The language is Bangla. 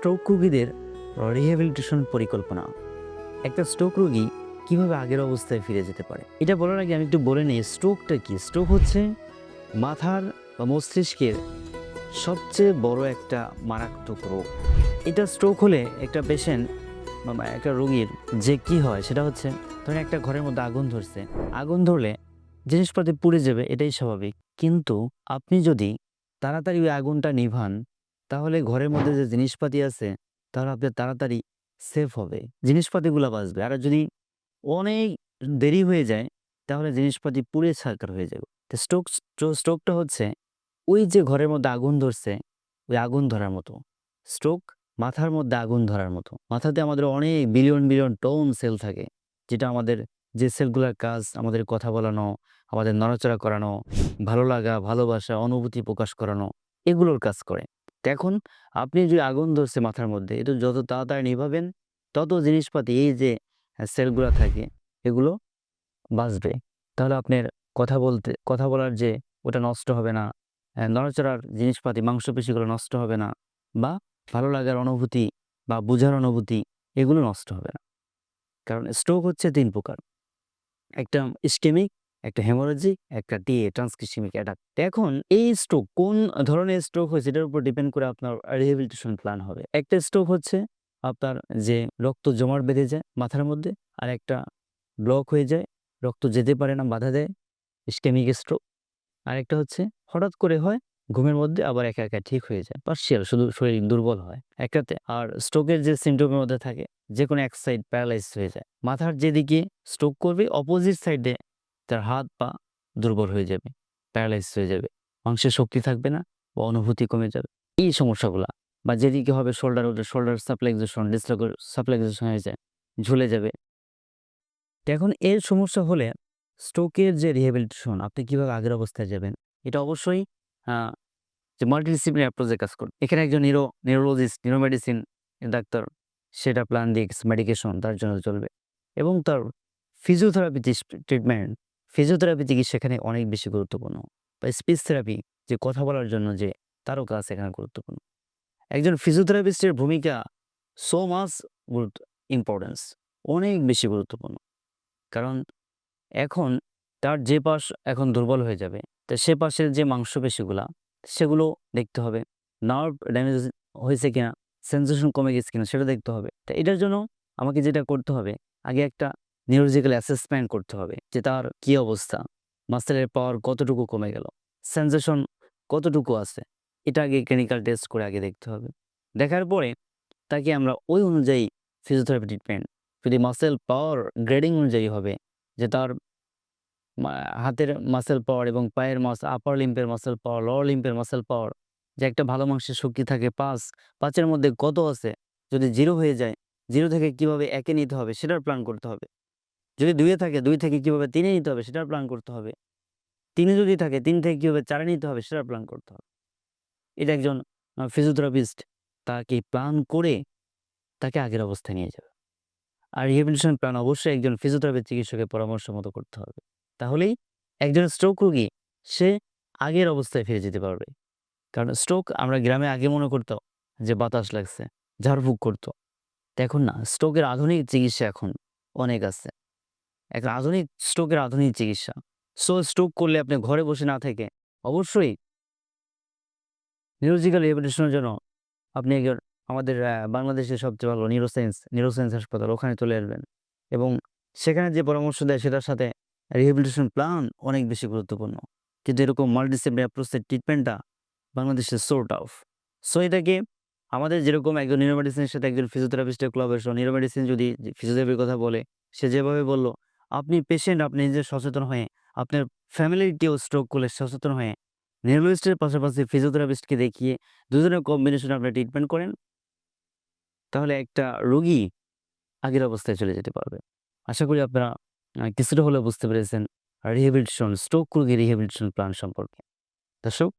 স্ট্রোক রুগীদের রিহ্যাবিলিটেশন পরিকল্পনা। একটা স্ট্রোক রুগী কীভাবে আগের অবস্থায় ফিরে যেতে পারে? এটা বলার আগে আমি একটু বলে নিই স্ট্রোকটা কি? স্ট্রোক হচ্ছে মাথার বা মস্তিষ্কের সবচেয়ে বড় একটা মারাত্মক রোগ। এটা স্ট্রোক হলে একটা পেশেন্ট বা একটা রোগীর যে কি হয় সেটা হচ্ছে, ধরেন একটা ঘরের মধ্যে আগুন ধরছে। আগুন ধরলে জিনিসপাতি পুড়ে যাবে, এটাই স্বাভাবিক। কিন্তু আপনি যদি তাড়াতাড়ি ওই আগুনটা নিভান তাহলে ঘরের মধ্যে যে জিনিসপাতি আছে, তাহলে আপনার তাড়াতাড়ি সেফ হবে। জিনিসপাতিগুলো বাঁচবে। আর যদি অনেক দেরি হয়ে যায়, তাহলে জিনিসপাতি পুড়ে ছারকার হয়ে যাবে। তো স্ট্রোক স্ট্রোকটা হচ্ছে ওই যে ঘরের মধ্যে আগুন ধরছে, ওই আগুন ধরার মতো। স্ট্রোক মাথার মধ্যে আগুন ধরার মতো। মাথাতে আমাদের অনেক বিলিয়ন বিলিয়ন টন সেল থাকে, যেটা আমাদের যে সেলগুলোর কাজ, আমাদের কথা বলানো, আমাদের নড়াচড়া করানো, ভালো লাগা, ভালোবাসা, অনুভূতি প্রকাশ করানো, এগুলোর কাজ করে। এখন আপনি যদি আগুন ধরছে মাথার মধ্যে এটা যত তাড়াতাড়ি নিভাবেন, তত জিনিসপাতি, এই যে সেলগুলো থাকে, এগুলো বাঁচবে। তাহলে আপনার কথা বলতে, কথা বলার যে, ওটা নষ্ট হবে না। নড়াচড়ার জিনিসপাতি, মাংসপেশিগুলো নষ্ট হবে না বা ভালো লাগার অনুভূতি বা বোঝার অনুভূতি, এগুলো নষ্ট হবে না। কারণ স্ট্রোক হচ্ছে তিন প্রকার। একটা ইস্কেমিক একটা হেমোরোজিক একটা টিএ ট্রান্সক্রিসিমিক অ্যাটাক এখন এই স্ট্রোক কোন ধরনের স্ট্রোক হয়েছে, এটার উপর ডিপেন্ড করে আপনার রিহেবিলিটেশন প্ল্যান হবে। একটা স্ট্রোক হচ্ছে আপনার যে রক্ত জমাট বেঁধে যায় মাথার মধ্যে আর একটা ব্লক হয়ে যায়, রক্ত যেতে পারে না, বাধা দেয় ইস্কেমিক স্ট্রোক আর একটা হচ্ছে হঠাৎ করে হয়, ঘুমের মধ্যে আবার একা একা ঠিক হয়ে যায় পার্শিয়াল শুধু শরীর দুর্বল হয় একটাতে। আর স্ট্রোকের যে সিমটমের মধ্যে থাকে যে কোনো এক সাইড প্যারালাইজ হয়ে যায়। মাথার যেদিকে স্ট্রোক করবে অপোজিট সাইডে তার হাত পা দুর্বল হয়ে যাবে প্যারালাইজ হয়ে যাবে, মাংসের শক্তি থাকবে না বা অনুভূতি কমে যাবে। এই সমস্যাগুলা বা যেদিকে হবে শোল্ডার ওদের শোল্ডার সাপ্লাইজেশন সাপ্লাইজেশন হয়ে যায়, ঝুলে যাবে। এখন এর সমস্যা হলে স্ট্রোকের যে রিহেবিলিটেশন আপনি কীভাবে আগের অবস্থায় যাবেন? এটা অবশ্যই যে মাল্টিডিসিপ্লিনারি অ্যাপ্রোচে কাজ করবে এখানে একজন নিউরো নিউরোলজিস্ট নিউরোমেডিসিন ডাক্তার সেটা প্ল্যান দিয়ে মেডিকেশন তার জন্য চলবে। এবং তার ফিজিওথেরাপি ট্রিটমেন্ট ফিজিওথেরাপি চিকিৎসা এখানে অনেক বেশি গুরুত্বপূর্ণ। বা স্পিচ থেরাপি, যে কথা বলার জন্য যে তারও কাজ এখানে গুরুত্বপূর্ণ। একজন ফিজিওথেরাপিস্টের ভূমিকা সো মাস গুরুত্ব, ইম্পর্টেন্স, অনেক বেশি গুরুত্বপূর্ণ। কারণ এখন তার যে পাশ এখন দুর্বল হয়ে যাবে, তো সে পাশের যে মাংসপেশিগুলা, সেগুলো দেখতে হবে। নার্ভ ড্যামেজ হয়েছে কিনা সেন্সেশন কমে গেছে কিনা, সেটা দেখতে হবে। তো এটার জন্য আমাকে যেটা করতে হবে, আগে একটা নিউরোলজিক্যাল অ্যাসেসমেন্ট করতে হবে যে তার কি অবস্থা মাসেলের পাওয়ার কতটুকু কমে গেল সেন্সেশন কতটুকু আছে, এটা আগে ক্লিনিক্যাল টেস্ট করে আগে দেখতে হবে। দেখার পরে তাকে আমরা ওই অনুযায়ী ফিজিওথেরাপি ট্রিটমেন্ট যদি মাসেল পাওয়ার গ্রেডিং অনুযায়ী হবে, যে তার হাতের মাসেল পাওয়ার এবং পায়ের মাস আপার লিম্পের মাসেল পাওয়ার লোয়ার লিম্পের মাসেল পাওয়ার যে একটা ভালো মাংসের শক্তি থাকে পাঁচ, পাঁচের মধ্যে কত আছে, যদি জিরো হয়ে যায় জিরো থেকে কীভাবে একে নিতে হবে সেটার প্ল্যান করতে হবে। যদি দুইয়ে থাকে, দুই থেকে কীভাবে তিনে নিতে হবে সেটার প্ল্যান করতে হবে। তিনে যদি থাকে, তিন থেকে কীভাবে চারে নিতে হবে সেটার প্ল্যান করতে হবে। এটা একজন ফিজিওথেরাপিস্ট তাকে প্ল্যান করে তাকে আগের অবস্থায় নিয়ে যাবে। আর রিহেবিলিটেশন প্ল্যান অবশ্যই একজন ফিজিওথেরাপি চিকিৎসকের পরামর্শ মতো করতে হবে। তাহলেই একজন স্ট্রোক রোগী, সে আগের অবস্থায় ফিরে যেতে পারবে। কারণ স্ট্রোক আমরা গ্রামে আগে মনে করতো যে বাতাস লাগছে, ঝাড়ফুঁক করতো। এখন না স্ট্রোকের আধুনিক চিকিৎসা এখন অনেক আছে। এখন আধুনিক স্ট্রোকের আধুনিক চিকিৎসা। সো স্ট্রোক করলে আপনি ঘরে বসে না থেকে অবশ্যই নিউরোলজিক্যাল রিহেবিলিটেশনের জন্য আপনি একজন আমাদের বাংলাদেশের সবচেয়ে ভালো নিউরোসায়েন্স নিউরোসায়েন্স হাসপাতাল ওখানে চলে আসবেন। এবং সেখানে যে পরামর্শ দেয় সেটার সাথে রিহেবিলিটেশন প্ল্যান অনেক বেশি গুরুত্বপূর্ণ। কিন্তু এরকম মাল্টিডিসিপ্লিনারি অ্যাপ্রোচের ট্রিটমেন্টটা বাংলাদেশের সোর্ট অফ সো এটাকে আমাদের যেরকম একজন নিউরোমেডিসিনের সাথে একজন ফিজিওথেরাপিস্টের কোলাবোরেশন নিউরোমেডিসিন যদি ফিজিওথেরাপির কথা বলে, সে যেভাবে বলল আপনি পেশেন্ট আপনি নিজে সচেতন হয়ে, আপনার ফ্যামিলির কেউ স্ট্রোক করলে সচেতন হয়ে নিউরোলজিস্টের পাশাপাশি ফিজিওথেরাপিস্টকে দেখিয়ে দুজনের কম্বিনেশনে আপনি ট্রিটমেন্ট করেন, তাহলে একটা রোগী আগের অবস্থায় চলে যেতে পারবে। আশা করি আপনারা কিছুটা হলেও বুঝতে পেরেছেন রিহেবিলিটেশন স্ট্রোক রোগী রিহেবিলিটেশন প্ল্যান সম্পর্কে। দর্শক